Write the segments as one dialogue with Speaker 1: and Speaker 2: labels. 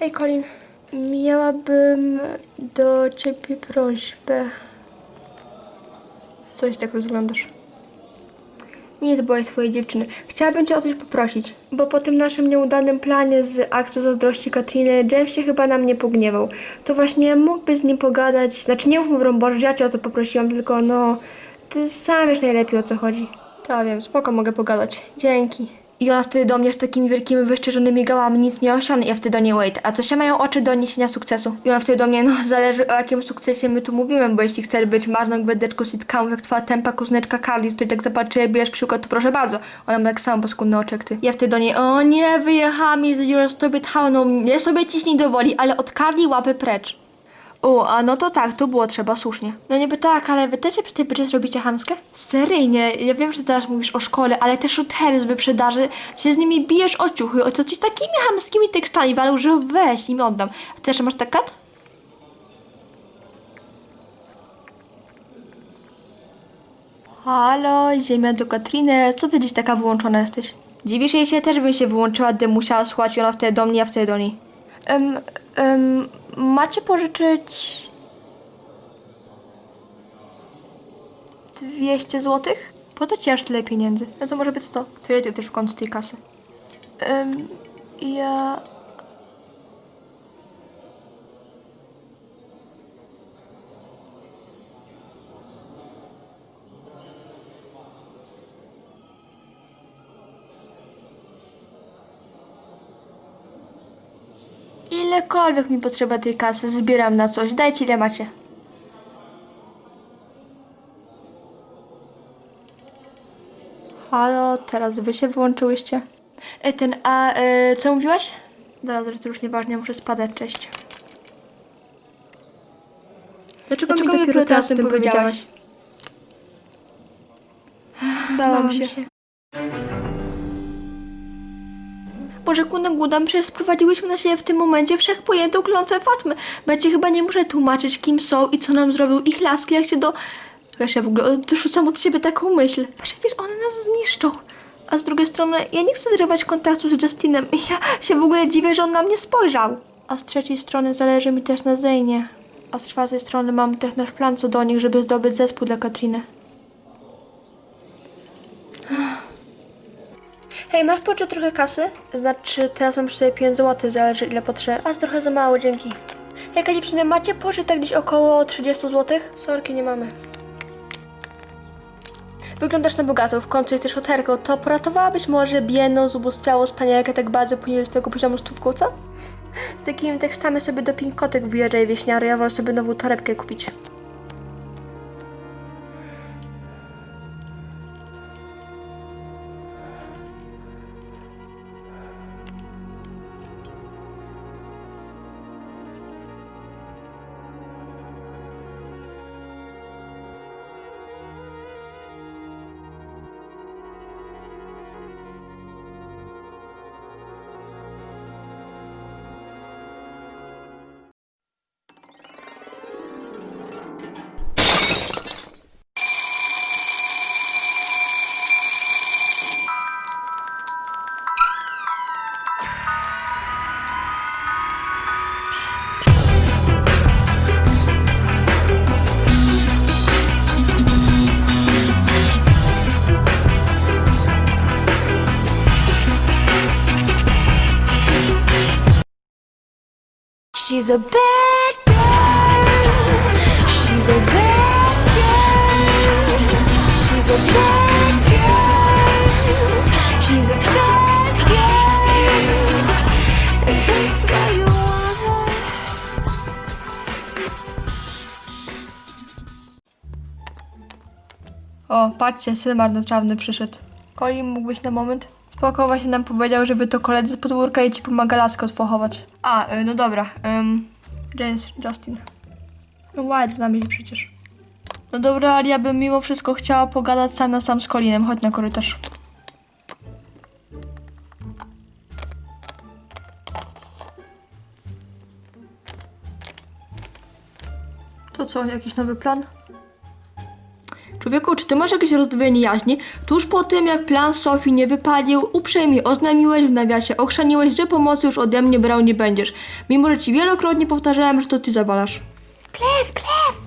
Speaker 1: Hej Colin, miałabym do ciebie prośbę. Coś tak rozglądasz. Nie dbaj swojej dziewczyny. Chciałabym cię o coś poprosić, bo po tym naszym nieudanym planie z aktu zazdrości Katriny, James się chyba na mnie pogniewał. To właśnie mógłbyś z nim pogadać, znaczy nie mów mu broń Boże, że ja cię o to poprosiłam, tylko no, ty sam wiesz najlepiej o co chodzi. Tak wiem, spoko, mogę pogadać. Dzięki. I ona wtedy do mnie z takimi wielkimi, wyszczerzonymi gałami nic nie osiągnie. Ja wtedy do niej wait. A co się mają oczy do niesienia sukcesu? I ona wtedy do mnie, no zależy o jakim sukcesie my tu mówimy, bo jeśli chcesz być marną gwiazdeczką sitcomu, jak twoja tempa kuzneczka Carly, której tak zapatrzy, bierz przykład, to proszę bardzo. Ona ma tak samo paskudne oczy jak ty. Ja wtedy do niej, o nie, wyjechałam mi z Town, no nie sobie ciśnij do woli, ale od Carly łapy precz. O, a no to tak, tu było trzeba słusznie. No niby tak, ale wy też się przy tej bycie zrobicie chamskie? Seryjnie, ja wiem, że teraz mówisz o szkole, ale te shootery z wyprzedaży, się z nimi bijesz o ciuchy, o co ci z takimi chamskimi tekstami walą, że weź im oddam. A ty jeszcze masz takat? Halo, ziemia do Katriny, co ty dziś taka wyłączona jesteś? Dziwisz jej się, też bym się wyłączyła, gdybym musiała słuchać i ona wtedy do mnie, ja wtedy do niej. Em, em, macie pożyczyć 200 zł? Po co ci aż tyle pieniędzy? No to może być 100. To jedzie też w końcu tej kasy. Em, ja... Ilekolwiek mi potrzeba tej kasy, zbieram na coś. Dajcie ile macie. Halo, teraz wy się wyłączyłyście. E, ten, a e, co mówiłaś? Dobra, to już nieważne, muszę spadać, cześć. Dlaczego,
Speaker 2: Dlaczego
Speaker 1: mi dopiero teraz o tym powiedziałaś? Bałam się. Boże, Kunek Gudam, przecież sprowadziłyśmy na siebie w tym momencie wszechpojętą klątwę Fatmy. Będzie chyba nie muszę tłumaczyć, kim są i co nam zrobił ich laski, jak się do... Ja się w ogóle dorzucam od siebie taką myśl. Przecież one nas zniszczą. A z drugiej strony, ja nie chcę zrywać kontaktu z Justinem. Ja się w ogóle dziwię, że on na mnie spojrzał. A z trzeciej strony zależy mi też na Zejnie. A z czwartej strony mam też nasz plan co do nich, żeby zdobyć zespół dla Katriny. Hej, masz poczę trochę kasy? Znaczy, teraz mam przy sobie 5 zł, zależy ile potrzeba. A, trochę za mało, dzięki. Hejka dziewczyny, macie pożytek gdzieś około 30 zł? Sorki, nie mamy. Wyglądasz na bogato, w końcu jesteś hoterką, to poratowałabyś może biedną, zubóstwiałą spanielkę tak bardzo poniżej twojego poziomu stówką, co? Z takimi tekstami sobie do pinkotek wyjeżdżaj wieśniary, ja wolę sobie nową torebkę kupić.
Speaker 2: She's a bad girl. She's a bad girl. She's a bad girl. She's a bad girl. And that's why you want her.
Speaker 1: O, patrzcie, syn marnotrawny przyszedł. Colin, mógłbyś na moment? Spoko, właśnie nam powiedział, że wy to koledzy z podwórka i ci pomaga laskę odfochować. A, y, no dobra. Um, James, Justin. No ładnie, znamy się przecież. No dobra, ale ja bym mimo wszystko chciała pogadać sam na sam z Colinem. Chodź na korytarz. To co, jakiś nowy plan? Człowieku, czy ty masz jakieś rozdwojenie jaźni? Tuż po tym, jak plan Sofii nie wypalił, uprzejmie oznajmiłeś w nawiasie, ochrzaniłeś, że pomocy już ode mnie brał nie będziesz. Mimo, że ci wielokrotnie powtarzałem, że to ty zabalasz.
Speaker 2: Claire, Claire!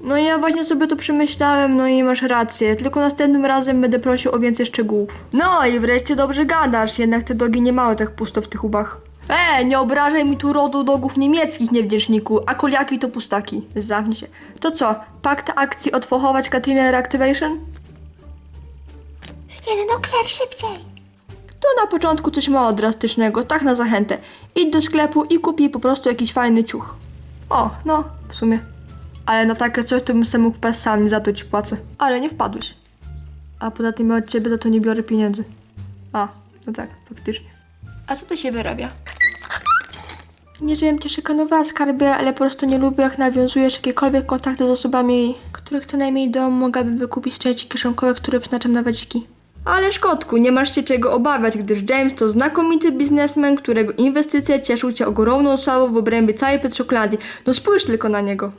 Speaker 1: No ja właśnie sobie to przemyślałem, no i masz rację, tylko następnym razem będę prosił o więcej szczegółów. No i wreszcie dobrze gadasz, jednak te dogi nie mają tak pusto w tych ubach. E, nie obrażaj mi tu rodu dogów niemieckich, niewdzięczniku, a koliaki to pustaki. Zamknij się. To co, pakt akcji odfochować Katrinę Reactivation?
Speaker 2: No Claire, szybciej!
Speaker 1: To na początku coś mało drastycznego, tak na zachętę. Idź do sklepu i kup jej po prostu jakiś fajny ciuch. O, no, w sumie. Ale na takie coś to bym sobie mógł wpaść sam, nie za to ci płacę. Ale nie wpadłeś. A poza tym ja od ciebie za to nie biorę pieniędzy. A, no tak, faktycznie. A co tu się wyrabia? Nie, żebym cię szykanowała, skarbie, ale po prostu nie lubię, jak nawiązujesz jakiekolwiek kontakty z osobami, których co najmniej dom mogłabym wykupić części kieszonkowe, które przeznaczam na wadziki. Ale szkodku, nie masz się czego obawiać, gdyż James to znakomity biznesmen, którego inwestycje cieszą cię ogromną sławą w obrębie całej Petrokladii. No spójrz tylko na niego.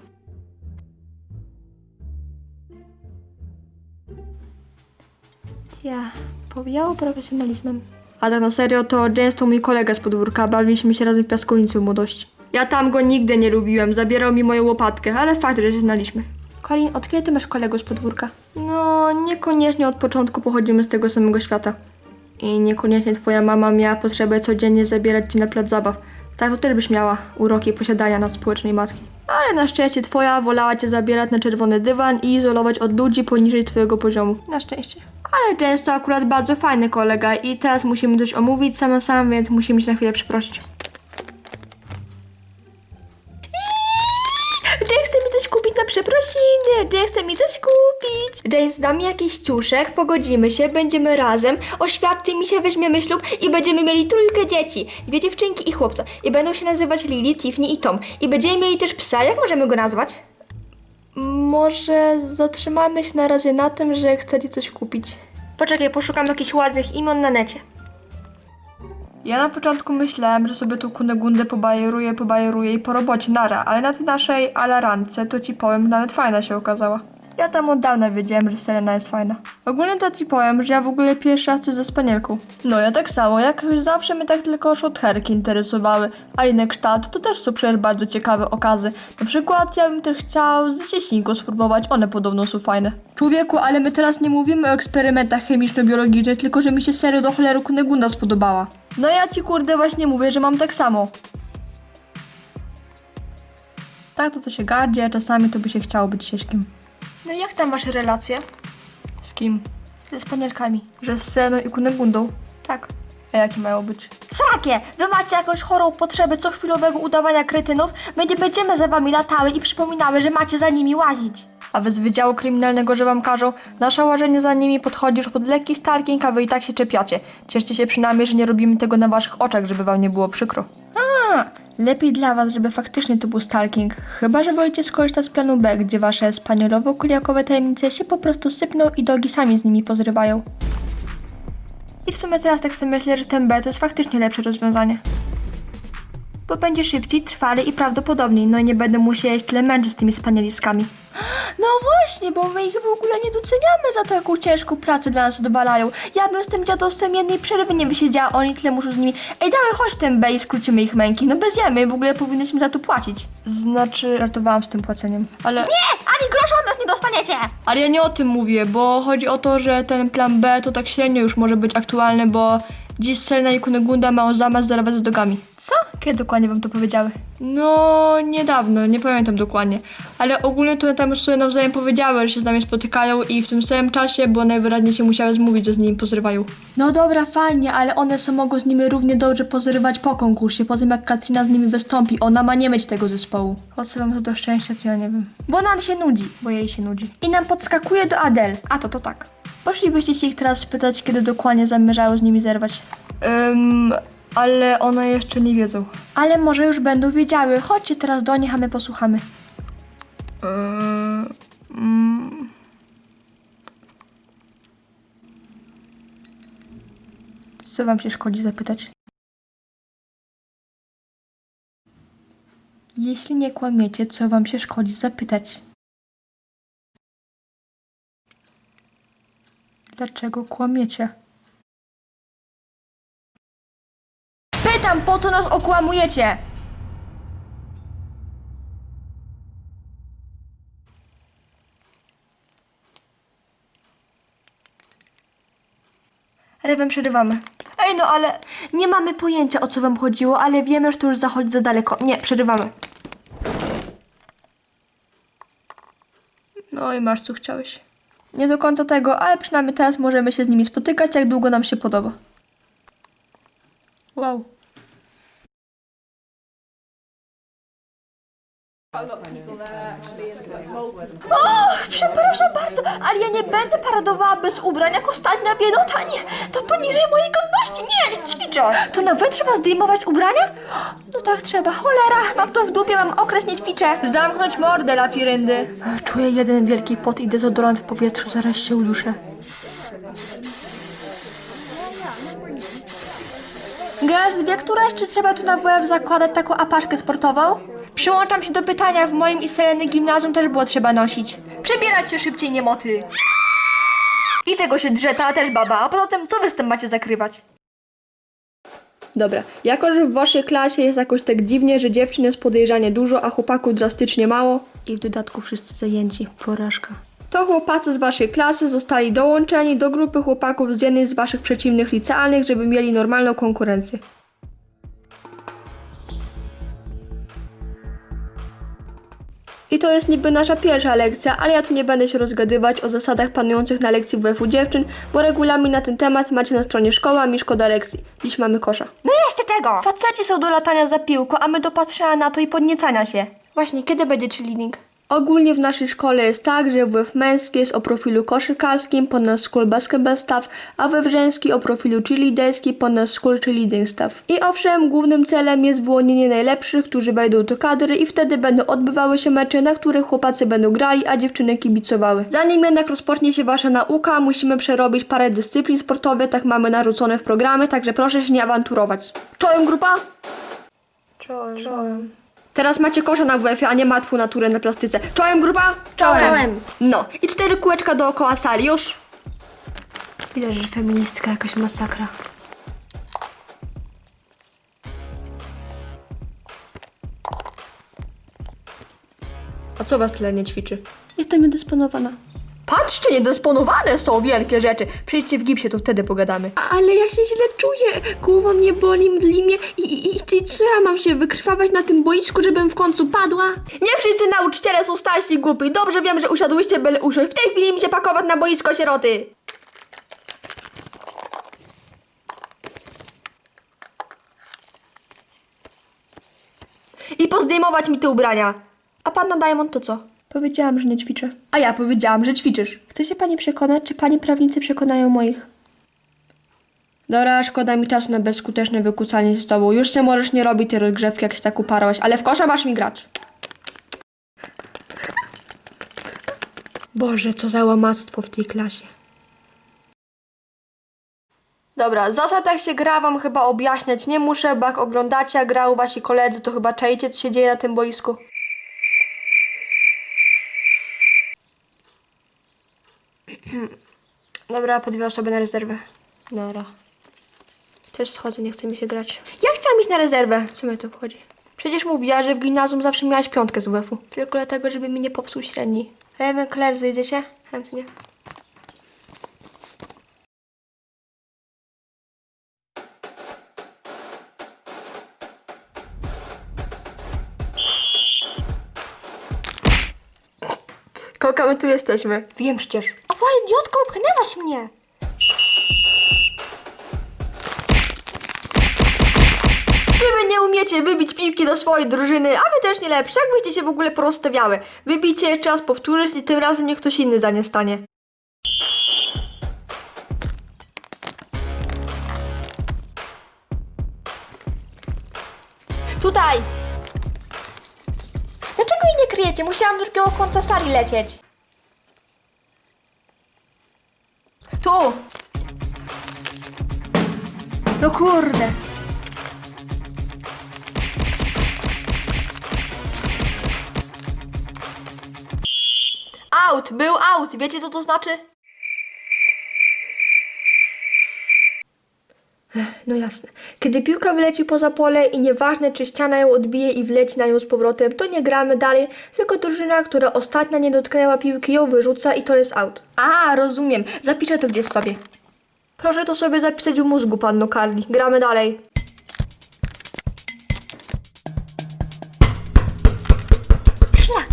Speaker 1: Ja, powijało profesjonalizmem. A tak na serio, to James to mój kolega z podwórka, bawiliśmy się razem w piaskownicy w młodości. Ja tam go nigdy nie lubiłem, zabierał mi moją łopatkę, ale fakt, że się znaliśmy. Colin, od kiedy ty masz kolegów z podwórka? No, niekoniecznie od początku pochodzimy z tego samego świata. I niekoniecznie twoja mama miała potrzebę codziennie zabierać cię na plac zabaw. Tak to też byś miała uroki posiadania nad społecznej matki. Ale na szczęście twoja wolała cię zabierać na czerwony dywan i izolować od ludzi poniżej twojego poziomu. Na szczęście. Ale James to akurat bardzo fajny kolega i teraz musimy coś omówić sam na sam, więc musimy się na chwilę przeprosić. James chce mi coś kupić na przeprosiny, James chce mi coś kupić. James da mi jakiś ciuszek, pogodzimy się, będziemy razem, oświadczy mi się, weźmiemy ślub i będziemy mieli trójkę dzieci. Dwie dziewczynki i chłopca. I będą się nazywać Lily, Tiffany i Tom. I będziemy mieli też psa, jak możemy go nazwać? Może zatrzymamy się na razie na tym, że chcę ci coś kupić. Poczekaj, poszukam jakichś ładnych imion na necie. Ja na początku myślałem, że sobie tu Kunegundę pobajeruję, pobajeruję i po robocie nara, ale na tej naszej alarance to ci powiem, że nawet fajna się okazała. Ja tam od dawna wiedziałem, że Selena jest fajna. Ogólnie to ci powiem, że ja w ogóle pierwszy raz coś ze spanielką. No ja tak samo, jak już zawsze mnie tak tylko shotherki interesowały, a inny kształt to też są przecież bardzo ciekawe okazy. Na przykład ja bym też chciał z cieśninką spróbować, one podobno są fajne. Człowieku, ale my teraz nie mówimy o eksperymentach chemiczno-biologicznych, tylko że mi się serio do cholery Kunegunda spodobała. No ja ci kurde właśnie mówię, że mam tak samo. Tak to to się gardzi, a czasami to by się chciało być sieśkiem. No i jak tam masz relacje? Z kim? Ze spanielkami. Że z Seną i Kunegundą? Tak. A jakie mają być? Srakie! Wy macie jakąś chorą potrzebę cochwilowego udawania kretynów? My nie będziemy za wami latały i przypominały, że macie za nimi łazić. A wy z Wydziału Kryminalnego, że wam każą? Nasze łażenie za nimi podchodzi już pod lekki stalking, a wy i tak się czepiacie. Cieszcie się przynajmniej, że nie robimy tego na waszych oczach, żeby wam nie było przykro. A, lepiej dla was, żeby faktycznie to był stalking. Chyba, że wolicie skorzystać z planu B, gdzie wasze spanielowo-kuliakowe tajemnice się po prostu sypną i dogi sami z nimi pozrywają. I w sumie teraz tak sobie myślę, że ten B to jest faktycznie lepsze rozwiązanie. Bo będzie szybciej, trwalej i prawdopodobniej, no i nie będę musiała jeść tyle męczyć z tymi spanieliskami. No właśnie, bo my ich w ogóle nie doceniamy za to, jaką ciężką pracę dla nas odwalają. Ja bym z tym dziadostwem jednej przerwy nie wysiedziała, oni tyle muszą z nimi. Ej, dawaj, chodź ten B i skrócimy ich męki. No bez jamy, w ogóle powinnyśmy za to płacić. Znaczy, żartowałam z tym płaceniem. Ale...
Speaker 2: Nie! Ani grosza od nas nie dostaniecie!
Speaker 1: Ale ja nie o tym mówię, bo chodzi o to, że ten plan B to tak średnio już może być aktualny, bo dziś Selena i Kunegunda mają zamaz zerwać z dogami. Co? Kiedy dokładnie wam to powiedziały? No, niedawno, nie pamiętam dokładnie. Ale ogólnie to tam już sobie nawzajem powiedziały, że się z nami spotykają i w tym samym czasie, bo najwyraźniej się musiały zmówić, że z nimi pozrywają. No dobra, fajnie, ale one są mogą z nimi równie dobrze pozrywać po konkursie, po tym jak Katrina z nimi wystąpi. Ona ma nie mieć tego zespołu. Po co wam to do szczęścia, to ja nie wiem. Bo nam się nudzi, bo jej się nudzi. I nam podskakuje do Adel. A to to tak. Poszlibyście się ich teraz spytać, kiedy dokładnie zamierzały z nimi zerwać. Ym, ale one jeszcze nie wiedzą. Ale może już będą wiedziały. Chodźcie teraz do nich, a my posłuchamy. mm. Co wam się szkodzi zapytać? Jeśli nie kłamiecie, co wam się szkodzi zapytać? Dlaczego kłamiecie? Pytam, po co nas okłamujecie? Rewem przerywamy. Ej, no ale nie mamy pojęcia o co wam chodziło, ale wiemy, że to już zachodzi za daleko. Nie, przerywamy. No i masz co chciałeś. Nie do końca tego, ale przynajmniej teraz możemy się z nimi spotykać, jak długo nam się podoba. Wow. Przepraszam bardzo, ale ja nie będę paradowała bez ubrań jak ostatnia biedota. Nie, to poniżej mojej godności. Nie, nie ćwiczę. To nawet trzeba zdejmować ubrania? No tak trzeba, cholera. Mam to w dupie, mam okres, nie ćwiczę. Zamknąć mordę, lafiryndy. Czuję jeden wielki pot i dezodorant w powietrzu, zaraz się uduszę. Gaz, wie któraś, czy trzeba tu na WF zakładać taką apaszkę sportową? Przyłączam się do pytania, w moim i Seleny gimnazjum też było trzeba nosić. Przebierać się szybciej, nie moty. I czego się drze, ta też baba, a poza tym co wy z tym macie zakrywać? Dobra, jako że w waszej klasie jest jakoś tak dziwnie, że dziewczyn jest podejrzanie dużo, a chłopaków drastycznie mało i w dodatku wszyscy zajęci, porażka. To chłopacy z waszej klasy zostali dołączeni do grupy chłopaków z jednej z waszych przeciwnych licealnych, żeby mieli normalną konkurencję. I to jest niby nasza pierwsza lekcja, ale ja tu nie będę się rozgadywać o zasadach panujących na lekcji WF-u dziewczyn, bo regulamin na ten temat macie na stronie szkoła, mi szkoda lekcji. Dziś mamy kosza.
Speaker 2: No i jeszcze czego?
Speaker 1: Faceci są do latania za piłką, a my do patrzenia na to i podniecania się. Właśnie, kiedy będzie cheerleading? Ogólnie w naszej szkole jest tak, że WF męski jest o profilu koszykarskim, ponad school basketball staff, a WF żeński o profilu cheerleaderski, ponad school cheerleading staff. I owszem, głównym celem jest wyłonienie najlepszych, którzy wejdą do kadry i wtedy będą odbywały się mecze, na których chłopacy będą grali, a dziewczyny kibicowały. Zanim jednak rozpocznie się wasza nauka, musimy przerobić parę dyscyplin sportowych, tak mamy narzucone w programy, także proszę się nie awanturować. Czołem grupa? Czołem. Czołem. Teraz macie kosza na WF-ie, a nie martwą naturę na plastyce. Czołem grupa?
Speaker 2: Czołem.
Speaker 1: No. I cztery kółeczka dookoła sali, już. Widać, że feministka jakaś masakra. A co was tyle nie ćwiczy? Jestem niedysponowana. Patrzcie, niedysponowane są wielkie rzeczy. Przyjdźcie w gipsie, to wtedy pogadamy.
Speaker 3: Ale ja się źle czuję. Głowa mnie boli, mdli mnie i, i, i ty co ja mam się wykrwawać na tym boisku, żebym w końcu padła?
Speaker 1: Nie wszyscy nauczyciele są starsi i głupi. Dobrze wiem, że usiadłyście byle usiąść. W tej chwili mi się pakować na boisko sieroty. I pozdejmować mi te ubrania. A pan Diamond to co? Powiedziałam, że nie ćwiczę. A ja powiedziałam, że ćwiczysz. Chce się pani przekonać, czy pani prawnicy przekonają moich? Dobra, szkoda mi czasu na bezskuteczne wykucanie z tobą. Już się możesz nie robić tej rozgrzewki, jak się tak uparłaś, ale w kosza masz mi grać. Boże, co za łamactwo w tej klasie. Dobra, zasad jak się gra wam chyba objaśniać nie muszę, bo jak oglądacie jak grają wasi koledzy, to chyba czajcie co się dzieje na tym boisku. Dobra, po dwie osoby na rezerwę. Dobra. Też schodzę, nie chce mi się grać. Ja chciałam iść na rezerwę. Co mnie to obchodzi? Przecież mówiła, że w gimnazjum zawsze miałaś piątkę z WF-u. Tylko dlatego, żeby mi nie popsuł średni. Raven, Claire, zejdzie się? Chętnie. Koka, my tu jesteśmy. Wiem przecież.
Speaker 2: Ała, idiotko, upchnęłaś mnie.
Speaker 1: Czy wy nie umiecie wybić piłki do swojej drużyny, a wy też nie lepsze? Jak byście się w ogóle porozstawiały? Wybijcie jeszcze raz powtórzyć i tym razem niech ktoś inny za nie stanie. Tutaj!
Speaker 2: Dlaczego jej nie kryjecie? Musiałam drugiego końca sali lecieć.
Speaker 1: No kurde! Out! Był out! Wiecie co to znaczy? No jasne. Kiedy piłka wyleci poza pole i nieważne czy ściana ją odbije i wleci na nią z powrotem, to nie gramy dalej, tylko drużyna, która ostatnia nie dotknęła piłki ją wyrzuca i to jest out. A, rozumiem. Zapiszę to gdzieś sobie. Proszę to sobie zapisać w mózgu, panno Carly. Gramy dalej.
Speaker 2: Szlak.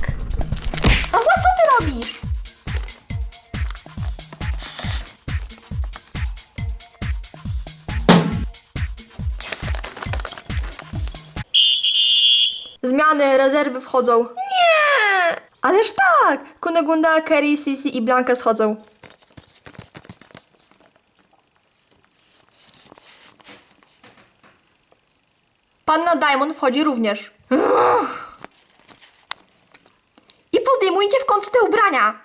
Speaker 2: Ała, co ty robisz?
Speaker 1: Zmiany, rezerwy wchodzą. Nie! Ależ tak! Kunegunda, Kerry, Sisi i Blanka schodzą. Panna Diamond wchodzi również.
Speaker 2: I pozdejmujcie w końcu te ubrania.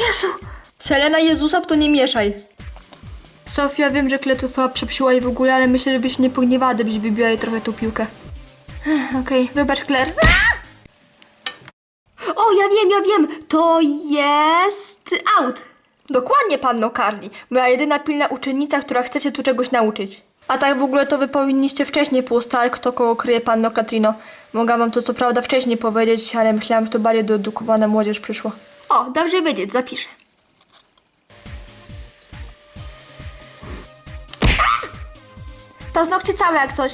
Speaker 1: Jezu! Selena Jezusa w to nie mieszaj. Sofia, wiem, że kletufa przepsiła i w ogóle, ale myślę, żebyś nie pogniewała, gdybyś wybiła jej trochę tą piłkę. Okej, wybacz, Claire. O, ja wiem, ja wiem! To jest out! Dokładnie, panno Carly. Moja jedyna pilna uczennica, która chce się tu czegoś nauczyć. A tak w ogóle to wy powinniście wcześniej półstać, kto kogo kryje, panno Katrino. Mogłam wam to co prawda wcześniej powiedzieć, ale myślałam, że to bardziej doedukowana młodzież przyszła. O, dobrze wiedzieć, zapiszę.
Speaker 2: Paznokcie całe jak coś.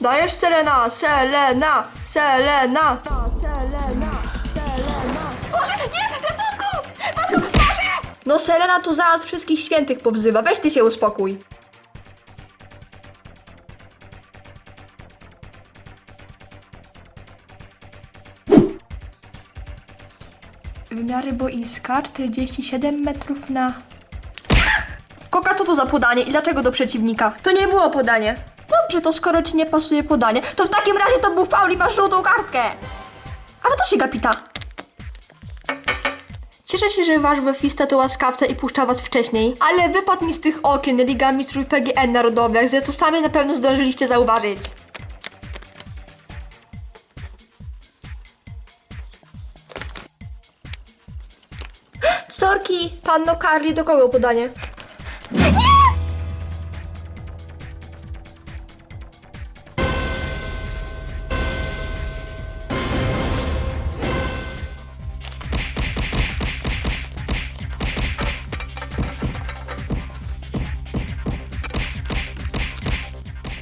Speaker 1: Dajesz Selena, Selena, Selena. No Selena tu zaraz wszystkich świętych powzywa, weź ty się uspokój. Wymiary boiska 47 metrów na... Koka, co to za podanie i dlaczego do przeciwnika? To nie było podanie. Dobrze, to skoro ci nie pasuje podanie, to w takim razie to był faul i masz żółtą kartkę. Ale to się gapita. Cieszę się, że wasz wefista to łaskawca i puszcza was wcześniej, ale wypadł mi z tych okien Liga Mistrzów PGN Narodowych, że to sami na pewno zdążyliście zauważyć. Sorki, panno Carly, do kogo podanie?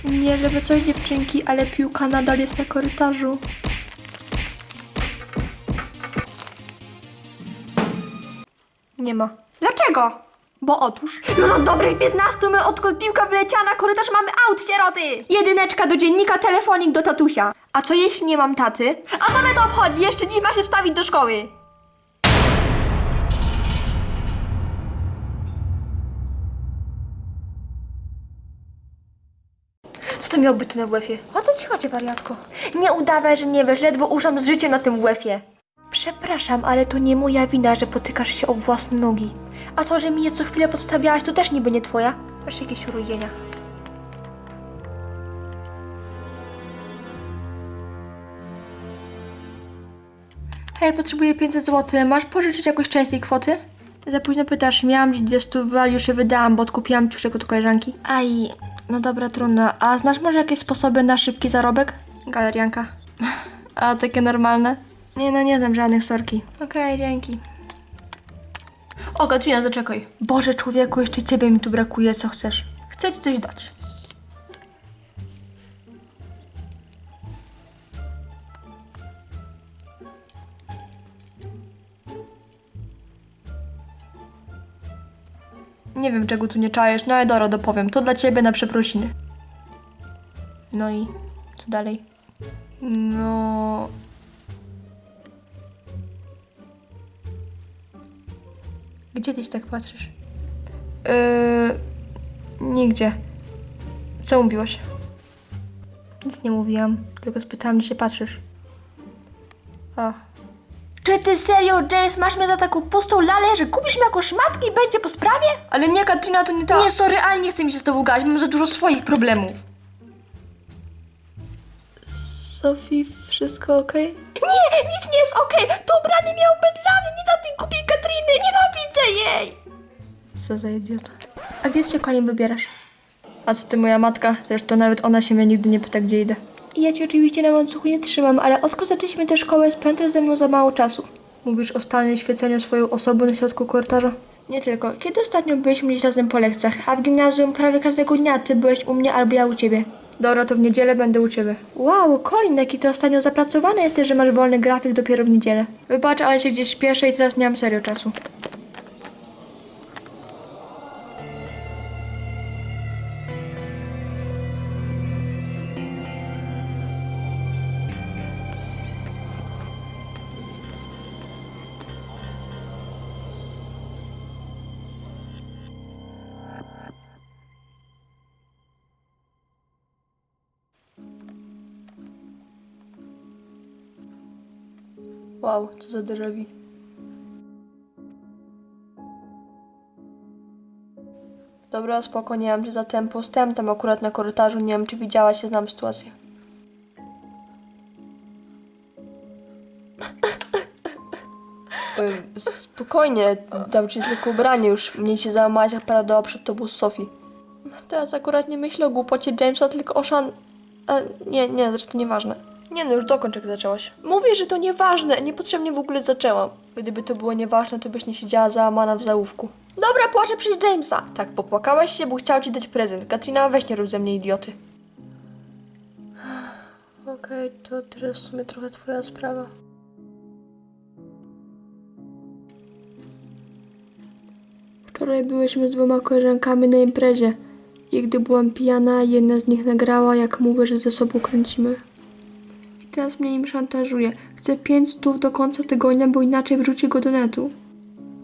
Speaker 1: Nie, żeby coś dziewczynki, ale piłka nadal jest na korytarzu. Nie ma. Dlaczego? Bo otóż już od dobrych 15 my odkąd piłka wleciała na korytarz mamy aut, sieroty! Jedyneczka do dziennika, telefonik do tatusia. A co jeśli nie mam taty? A co mnie to obchodzi? Jeszcze dziś ma się wstawić do szkoły. Co to miało być na WF-ie? O to ci chodzi, wariatko. Nie udawaj, że nie wiesz, ledwo uszam z życiem na tym WF-ie. Przepraszam, ale to nie moja wina, że potykasz się o własne nogi. A to, że mi je co chwilę podstawiałaś, to też niby nie twoja. Masz jakieś urojenia. Hej, potrzebuję 500 zł. Masz pożyczyć jakąś część tej kwoty? Za późno pytasz, miałam dziś 200, ale już je wydałam, bo odkupiłam ciuszek od koleżanki. Aj, no dobra, trudno. A znasz może jakieś sposoby na szybki zarobek? Galerianka. A takie normalne? Nie, no nie znam żadnych sorki. Okej, dzięki. O, Katrina, zaczekaj. Boże, człowieku, jeszcze ciebie mi tu brakuje, co chcesz? Chcę ci coś dać. Nie wiem, czego tu nie czajesz, no ale dobra, dopowiem. To dla ciebie na przeprosiny. No i co dalej? No. Gdzie tyś tak patrzysz? Yy, nigdzie. Co mówiłaś? Nic nie mówiłam, tylko spytałam, gdzie się patrzysz. A. Czy ty serio, James, masz mnie za taką pustą lalę, że kupisz mi jakąś matki i będzie po sprawie? Ale nie, Katrina, to nie tak. Nie, sorry, ale nie chcę mi się z tobą gadać, mam za dużo swoich problemów. Sofii, wszystko okej?
Speaker 2: Nie, nic nie jest okej! To ubranie dla mnie, nie dla tej głupiej Katriny! Nienawidzę jej!
Speaker 1: Co za idiota. A gdzie się Colin wybierasz? A co ty, moja matka? Zresztą nawet ona się mnie nigdy nie pyta, gdzie idę. I ja ci oczywiście na łańcuchu nie trzymam, ale odkąd zaczęliśmy tę szkołę, spędzasz ze mną za mało czasu. Mówisz o stanie świeceniu swoją osobą na środku korytarza? Nie tylko. Kiedy ostatnio byliśmy gdzieś razem po lekcjach, a w gimnazjum prawie każdego dnia ty byłeś u mnie albo ja u ciebie. Dobra, to w niedzielę będę u ciebie. Wow, Colin, jaki to ostatnio zapracowany jesteś, że masz wolny grafik dopiero w niedzielę. Wybacz, ale się gdzieś śpieszę i teraz nie mam serio czasu. Wow, co za vu. Dobra, spoko, nie mam cię za tempo. Stałem tam akurat na korytarzu, nie wiem czy widziałaś, ja znam sytuację. Spokojnie, dam ci tylko ubranie, już mniej się załamałaś, jak paradała przed tobą Sofii. Teraz akurat nie myślę o głupocie Jamesa, tylko o szan... A, nie, nie, zresztą nieważne. Nie no, już dokończ jak zaczęłaś. Mówię, że to nieważne, niepotrzebnie w ogóle zaczęłam. Gdyby to było nieważne, to byś nie siedziała załamana w załówku.
Speaker 2: Dobra, płaczę przez Jamesa.
Speaker 1: Tak, popłakałaś się, bo chciał ci dać prezent. Katrina, weź nie rób ze mnie idioty. Okej, to jest w sumie trochę twoja sprawa. Wczoraj byłyśmy z dwoma koleżankami na imprezie i gdy byłam pijana, jedna z nich nagrała, jak mówię, że ze sobą kręcimy. Teraz mnie im szantażuje. Chce pięć stów do końca tygodnia, bo inaczej wrzuci go do netu.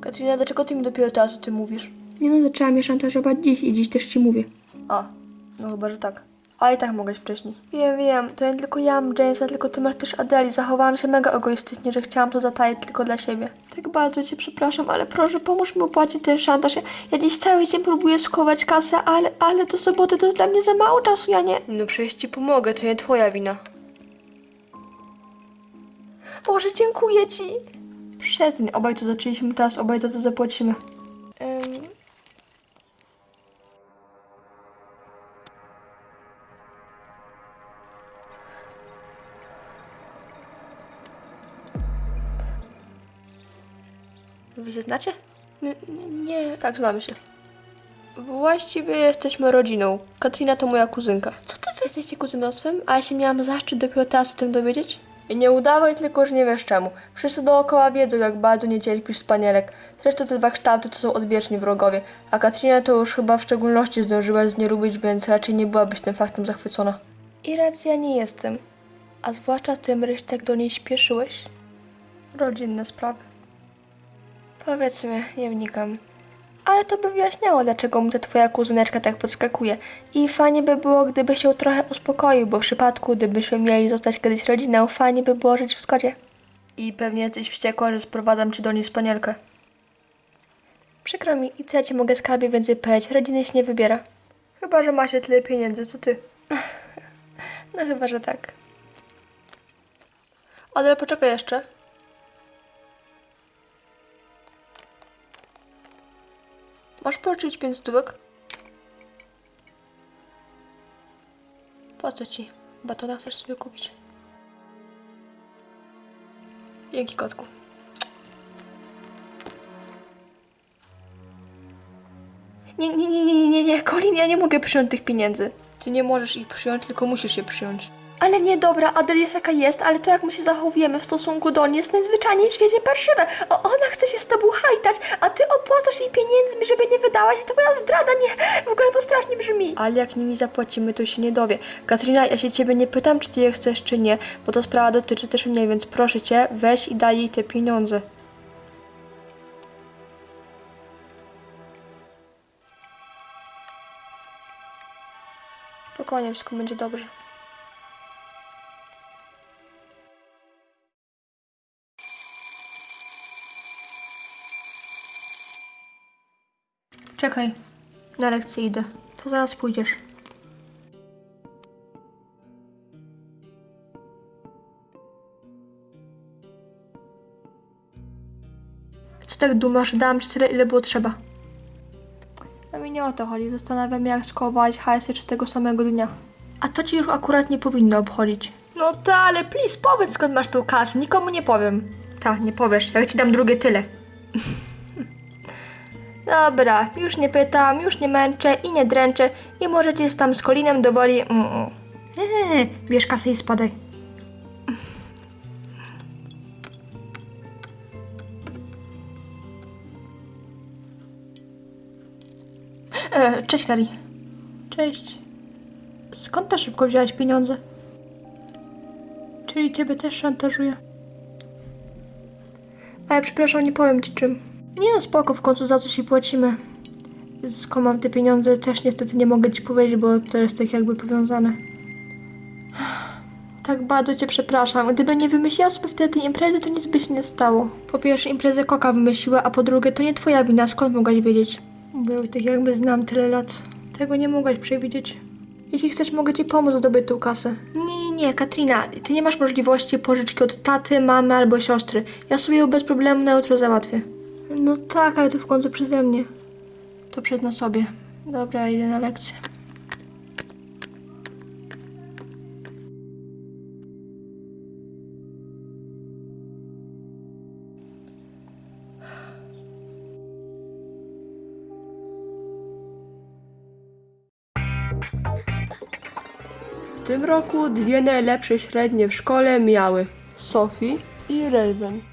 Speaker 1: Katrina, dlaczego ty mi dopiero teraz o tym mówisz? Nie no, zaczęła mnie szantażować dziś i dziś też ci mówię. A, no chyba, że tak. Ale i tak mogłeś wcześniej. Wiem, wiem, to nie tylko ja mam Jamesa, tylko ty masz też Adeli. Zachowałam się mega egoistycznie, że chciałam to zataić tylko dla siebie. Tak bardzo cię przepraszam, ale proszę pomóż mi opłacić ten szantaż. Ja, ja dziś cały dzień próbuję skować kasę, ale, ale do soboty to jest dla mnie za mało czasu, ja nie... No przecież ci pomogę, to nie twoja wina. Boże, dziękuję ci! Przestań, obaj to zaczęliśmy, teraz obaj za to zapłacimy. Ym... Wy się znacie? Nie, nie. Tak, znamy się. Właściwie jesteśmy rodziną. Katrina to moja kuzynka. Co ty wy jesteście kuzynostwem? A ja się miałam zaszczyt dopiero teraz o tym dowiedzieć? I nie udawaj tylko, że nie wiesz czemu. Wszyscy dookoła wiedzą, jak bardzo nie cierpisz spanielek. Zresztą te dwa kształty to są odwieczni wrogowie. A Katrina to już chyba w szczególności zdążyłaś z nie lubić, więc raczej nie byłabyś tym faktem zachwycona. I racja nie jestem. A zwłaszcza tym, tak do niej śpieszyłeś. Rodzinne sprawy. Powiedzmy, nie wnikam. Ale to by wyjaśniało, dlaczego mu ta twoja kuzyneczka tak podskakuje. I fajnie by było, gdyby się trochę uspokoił, bo w przypadku, gdybyśmy mieli zostać kiedyś rodziną, fajnie by było żyć w zgodzie. I pewnie jesteś wściekła, że sprowadzam ci do niej spanielkę. Przykro mi, i co ja ci mogę skarbie więcej powiedzieć? Rodziny się nie wybiera. Chyba, że ma się tyle pieniędzy, co ty. no chyba, że tak. Ale poczekaj jeszcze. Masz pożyczyć pięć stówek? Po co ci? Batona chcesz sobie kupić? Dzięki kotku. Nie, nie, nie, nie, nie, nie, Colin, ja nie mogę przyjąć tych pieniędzy. Ty nie możesz ich przyjąć, tylko musisz je przyjąć. Ale nie, dobra, Adel jest jaka jest, ale to jak my się zachowujemy w stosunku do niej jest najzwyczajniej w świecie parszywe. O, ona chce się z tobą hajtać, a ty opłacasz jej pieniędzmi, żeby nie wydałaś i twoja zdrada, nie, w ogóle to strasznie brzmi. Ale jak nimi zapłacimy, to się nie dowie. Katrina, ja się ciebie nie pytam, czy ty je chcesz, czy nie, bo ta sprawa dotyczy też mnie, więc proszę cię, weź i daj jej te pieniądze. Spokojnie, wszystko będzie dobrze. Czekaj, na lekcję idę. To zaraz pójdziesz. Co tak dumasz? Dam ci tyle, ile było trzeba. No mi nie o to chodzi. Zastanawiam się, jak skołować hajsy czy tego samego dnia. A to ci już akurat nie powinno obchodzić. No ta, ale please, powiedz skąd masz tą kasę. Nikomu nie powiem. Tak, nie powiesz. Jak ci dam drugie tyle. Dobra, już nie pytam, już nie męczę i nie dręczę i możecie tam z Kolinem do woli... Mm, mm. Eee, bierz kasę i spadaj. E, cześć, Kari. Cześć. Skąd tak szybko wziąłeś pieniądze? Czyli ciebie też szantażuję? A ja przepraszam, nie powiem ci czym. Nie no, spoko, w końcu za co ci płacimy. Skąd mam te pieniądze, też niestety nie mogę ci powiedzieć, bo to jest tak jakby powiązane. Tak bardzo cię przepraszam. Gdyby nie wymyśliła sobie wtedy tej imprezy, to nic by się nie stało. Po pierwsze, imprezę Koka wymyśliła, a po drugie, to nie twoja wina. Skąd mogłaś wiedzieć? Ja tak jakby znam tyle lat. Tego nie mogłaś przewidzieć. Jeśli chcesz, mogę ci pomóc zdobyć tą kasę. Nie, nie, nie, Katrina, ty nie masz możliwości pożyczki od taty, mamy albo siostry. Ja sobie ją bez problemu na jutro załatwię. No tak, ale to w końcu przeze mnie. To przyzna sobie. Dobra, idę na lekcję.
Speaker 4: W tym roku dwie najlepsze średnie w szkole miały Sophie i Raven.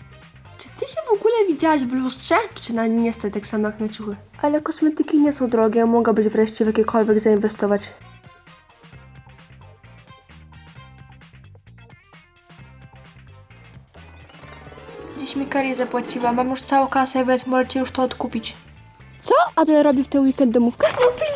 Speaker 1: Ogóle widziałaś w lustrze? Czy na niestety tak samo jak na ciuchy? Ale kosmetyki nie są drogie, mogłabyś wreszcie w jakiekolwiek zainwestować. Dziś mi Kari zapłaciła, mam już całą kasę, więc możecie już to odkupić.
Speaker 4: Co? A ty robisz w ten weekend domówkę?
Speaker 1: No